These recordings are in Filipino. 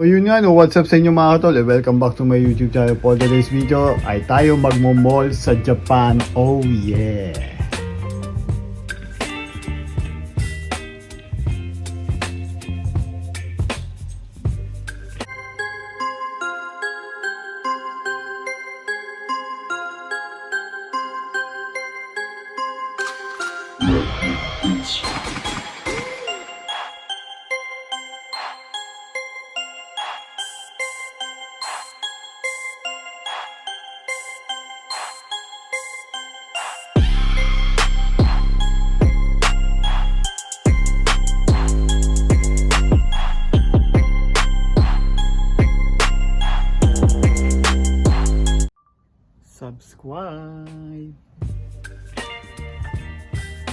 So yun nga no, what's up sa inyo mga tol? Eh, welcome back to my YouTube channel. For today's video ay tayo magmo-mall sa Japan. Oh yeah!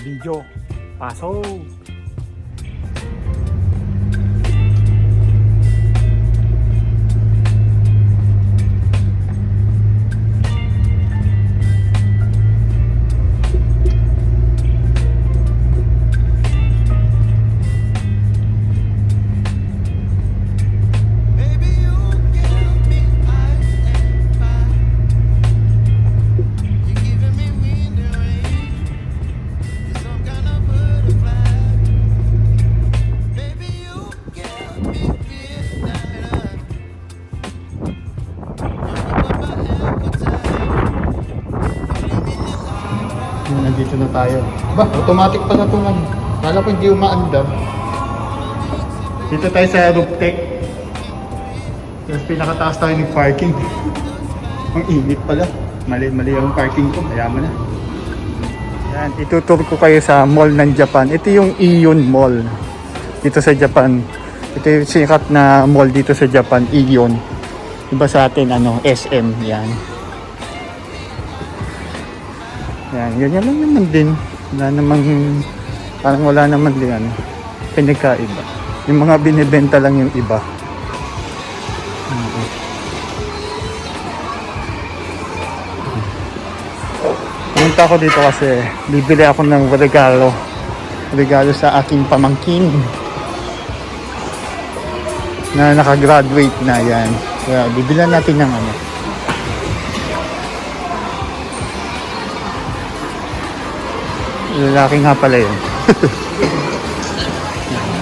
Video, pasok! Tayo. Ba, automatic pa na itong ano. Kala ko hindi umaandar. Dito tayo sa roof deck. Tapos pinakataas tayo ng parking. Ang init pala. Mali-mali yung parking ko. Kaya mo na. Yan, itutur ko kayo sa mall ng Japan. Ito yung Ion Mall. Dito sa Japan. Ito yung sikat na mall dito sa Japan. Ion. Iba sa atin, ano, SM. Yan. Yan, ganyan lang naman din. Wala namang, parang wala naman din ano, pinagkaiba. Yung mga binibenta lang yung iba. Mm. Pumunta ako dito kasi bibili ako ng regalo. Regalo sa aking pamangkin. Na nakagraduate na yan. Kaya bibilan natin ng ano. Lalaki nga pala yun.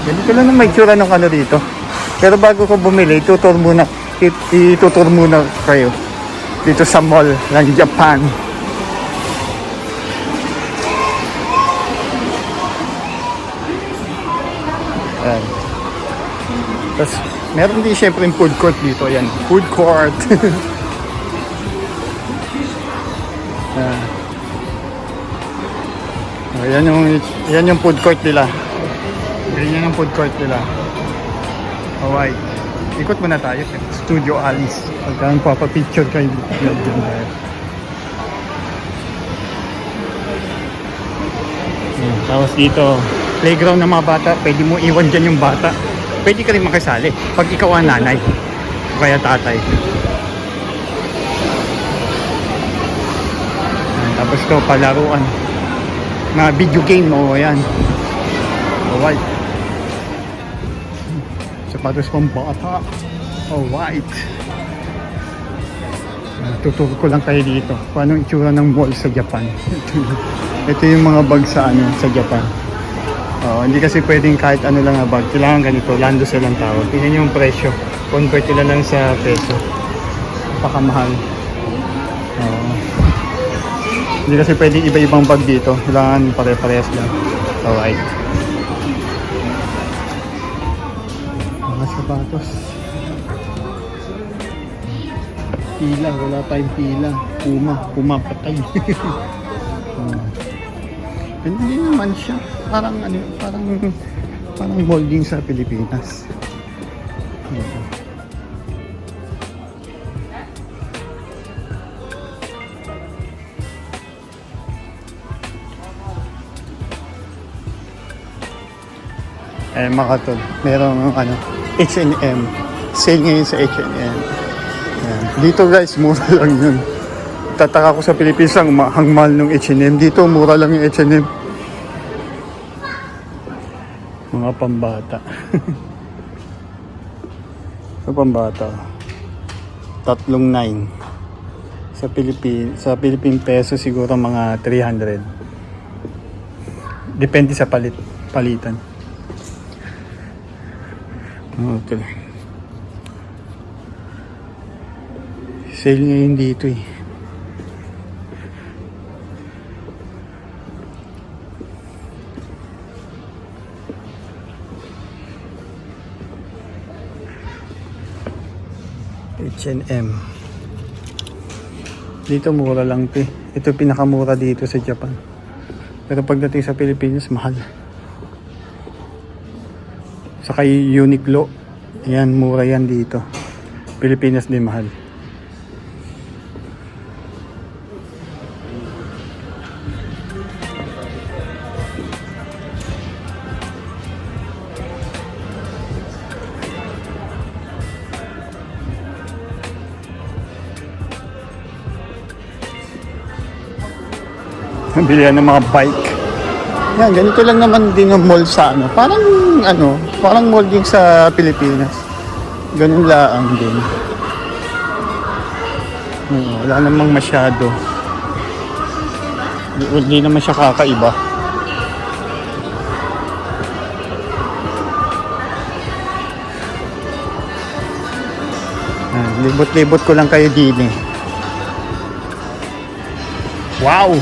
Ganito lang ang may tsura ng ano dito. Pero bago ko bumili, tutur muna, it- itutur muna kayo dito sa mall ng Japan. Ayan. Tapos, meron din syempre yung food court dito. Ayan, food court. Oh, yan yung yan yung food court nila. Yan yung food court nila. Hawaii. Ikot muna tayo. Studio Alice. Pagka papapicture kayo. Yan dyan tayo. Tapos dito, playground ng mga bata. Pwede mo iwan dyan yung bata. Pwede ka rin makisali. Pag ikaw ang nanay. O kaya tatay. Yan, Tapos to, palaruan na video game o yan alright. Sapatos pang bata. Alright. Tuturo ko lang kayo dito. Kung anong itsura ng mall sa Japan. Ito yung mga bag sa ano sa Japan. Oh, hindi kasi pwedeng kahit ano lang na bag. Kailangan ganito lando silang tawag. Tingnan yung presyo. Convert nila lang sa peso. Pakamahal oh. Hindi kasi pwedeng iba-ibang bag dito. Kailangan pare-parehas lang. Alright. Mga sapatos. Pila. Wala tayong pila. Puma. Puma patay. Hindi naman siya. Parang ano, parang parang molding sa Pilipinas. Eh mga tol, merong ano, H&M. Sale ngayon sa H&M. Dito guys, mura lang yun. Tataka ko sa Pilipinas ang, ma- ang mahal ng H&M. Dito, mura lang yung H&M. Mga pambata. Ito pang bata. Tatlong nine. Sa Philippine, sa Philippine peso siguro mga 300. Depende sa palit, palitan. Okay. Sale ngayon dito eh. H&M. Dito mura lang 'to. Ito pinakamura dito sa Japan. Pero pagdating sa Pilipinas, mahal. Saka yung Uniqlo. Yan, mura yan dito. Pilipinas din mahal. Bilihan ng mga bike. Yan, ganito lang naman din ang mall sa ano. Parang ano, parang mall din sa Pilipinas. Ganun lang din. Oo, wala namang masyado. Hindi, naman siya kakaiba. Libot-libot ko lang kayo din eh. Wow!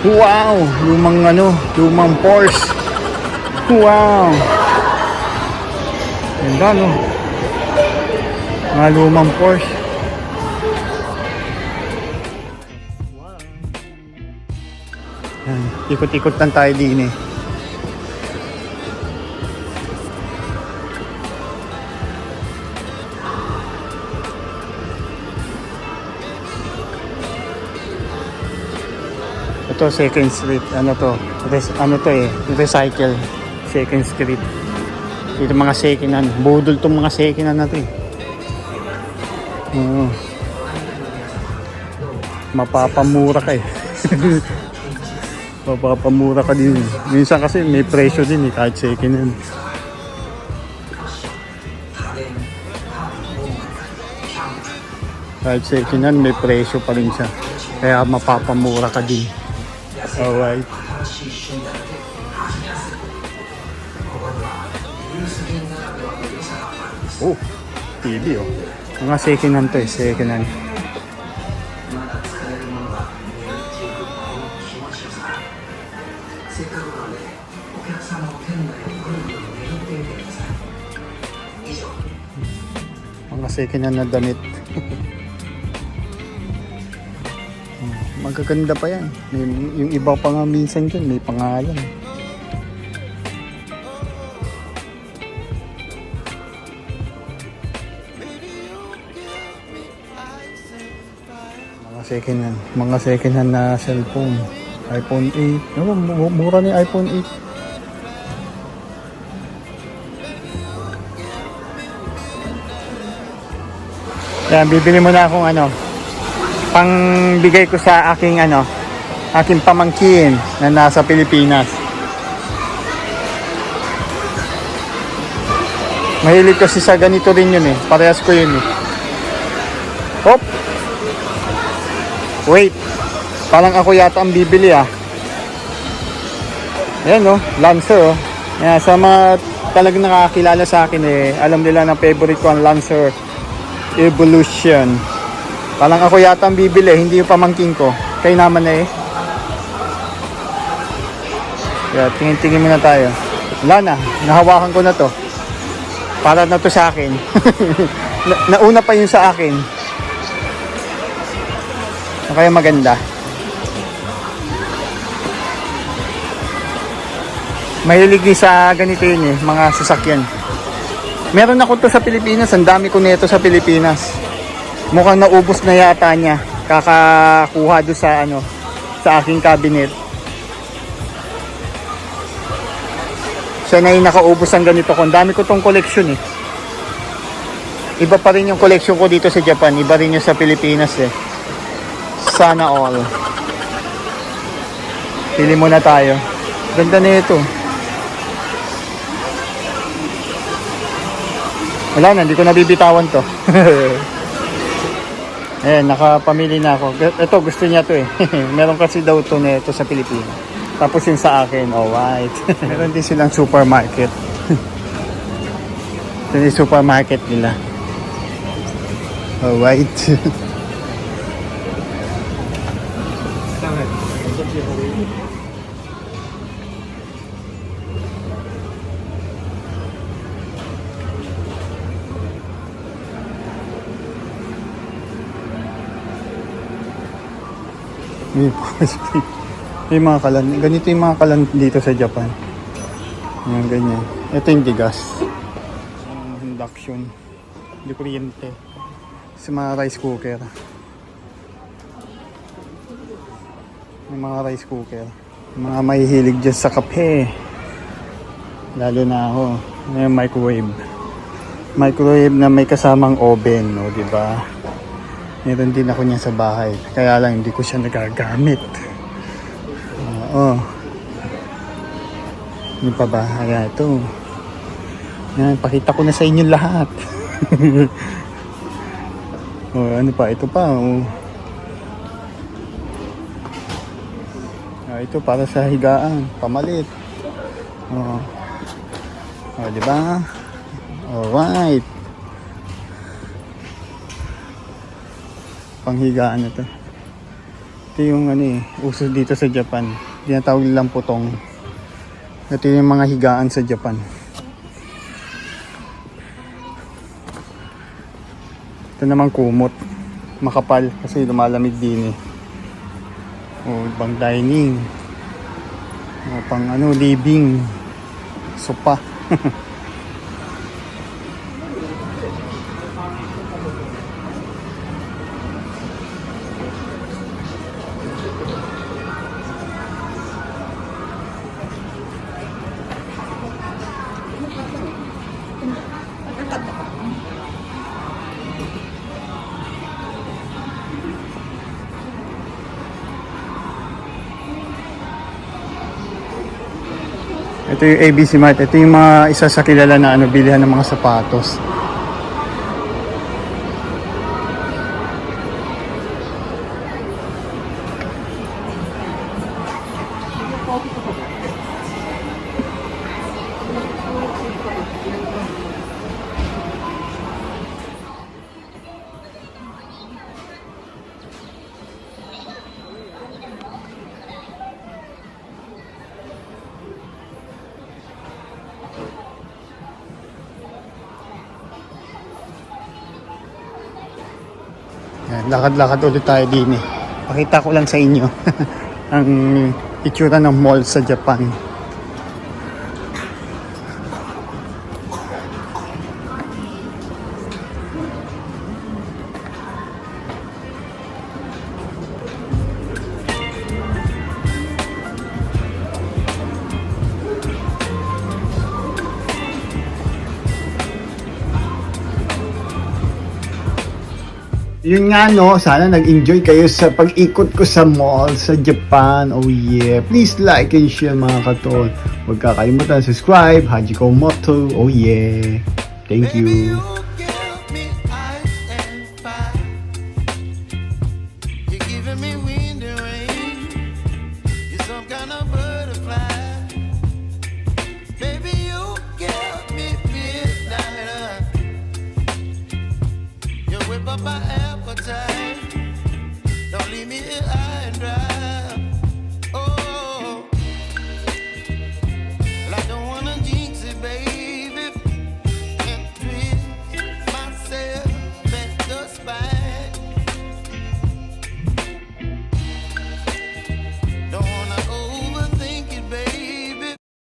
Wow! Lumang ano, lumang Porsche. Wow! Ganda no? Mga lumang Porsche. Ikot-ikot lang tayo din eh. Ito second street. Ano to? Res, ano to eh? Recycle. Second street. Dito mga second hand. Budol tong mga second hand na to. Mapapamura ka eh. Mapapamura ka din. Minsan kasi may presyo din eh kahit second hand. Kahit second hand may presyo pa rin siya. Kaya mapapamura ka din. Alright. Oh, TV oh. Mga second hand to eh, second hand. Mga second hand na damit. Magaganda pa yan. May, yung iba pa nga minsan dyan, may pangalan. Second hand. Mga second hand na cellphone. iPhone 8. Ano, mu- mura ni iPhone 8. Yan, bibili mo na akong ano, pangbigay ko sa aking ano, aking pamangkin na nasa Pilipinas. Mahilig kasi sa ganito rin yun eh. Parehas ko yun eh. Hop! Wait. Parang ako yata ang bibili ah. Ayan oh, Lancer oh. Yan, sa mga talagang nakakilala sa akin eh, alam nila na favorite ko ang Lancer Evolution. Parang ako yata ang bibili, hindi yung pamangking ko. Kaya naman na eh. Kaya tingin-tingin muna tayo. Wala na, nahawakan ko na to. Para na to sa akin. na, nauna pa yun sa akin. Ano maganda? Mahilig din sa ganito yun eh, mga sasakyan. Meron ako to sa Pilipinas, ang dami ko nito sa Pilipinas. Mukhang naubos na yata niya. Kakakuha do sa ano, sa aking cabinet. Siya na yung nakaubos ang ganito ko. Ang dami ko tong collection eh. Iba pa rin yung collection ko dito sa Japan. Iba rin yung sa Pilipinas eh. Sana all. Pili muna tayo. Ganda na ito. Wala na, hindi ko nabibitawan to. eh, nakapamili na ako. Ito, gusto niya to eh. Meron kasi daw to nito sa Pilipinas. Tapos yung sa akin, oh white. Meron din silang supermarket. Ito yung supermarket nila. Oh white. May may mga kalan. Ganito yung mga kalan dito sa Japan. Yan, ganyan. Ito yung digas. Ang induction. Hindi kuryente. Sa mga rice cooker. May mga rice cooker. Mga mahihilig dyan sa kape. Lalo na ako. May microwave. Microwave na may kasamang oven, no, di ba? Meron din ako niya sa bahay. Kaya lang hindi ko siya nagagamit. Oo. Ano pa ba? Ayan, ito. Yan, pakita ko na sa inyo lahat. oh, ano pa? Ito pa. Oh. Ah, ito para sa higaan. Pamalit. Oh. Oh, di ba? Alright. panghigaan na to. Ito yung ano eh, uso dito sa Japan. Tinatawag nilang putong. Ito yung mga higaan sa Japan. Ito naman kumot. Makapal kasi lumalamig din eh. O, pang dining. O, pang ano, living. Sopa. Ito yung ABC Mart. Ito yung mga isa sa kilala na ano, bilihan ng mga sapatos. Yan, lakad-lakad ulit tayo din eh. Pakita ko lang sa inyo ang itsura ng mall sa Japan. Yun nga no, sana nag-enjoy kayo sa pag-ikot ko sa mall sa Japan. Oh yeah. Please like and share mga katol. Huwag kakalimutan subscribe. Hajiko Moto. Oh yeah. Thank you.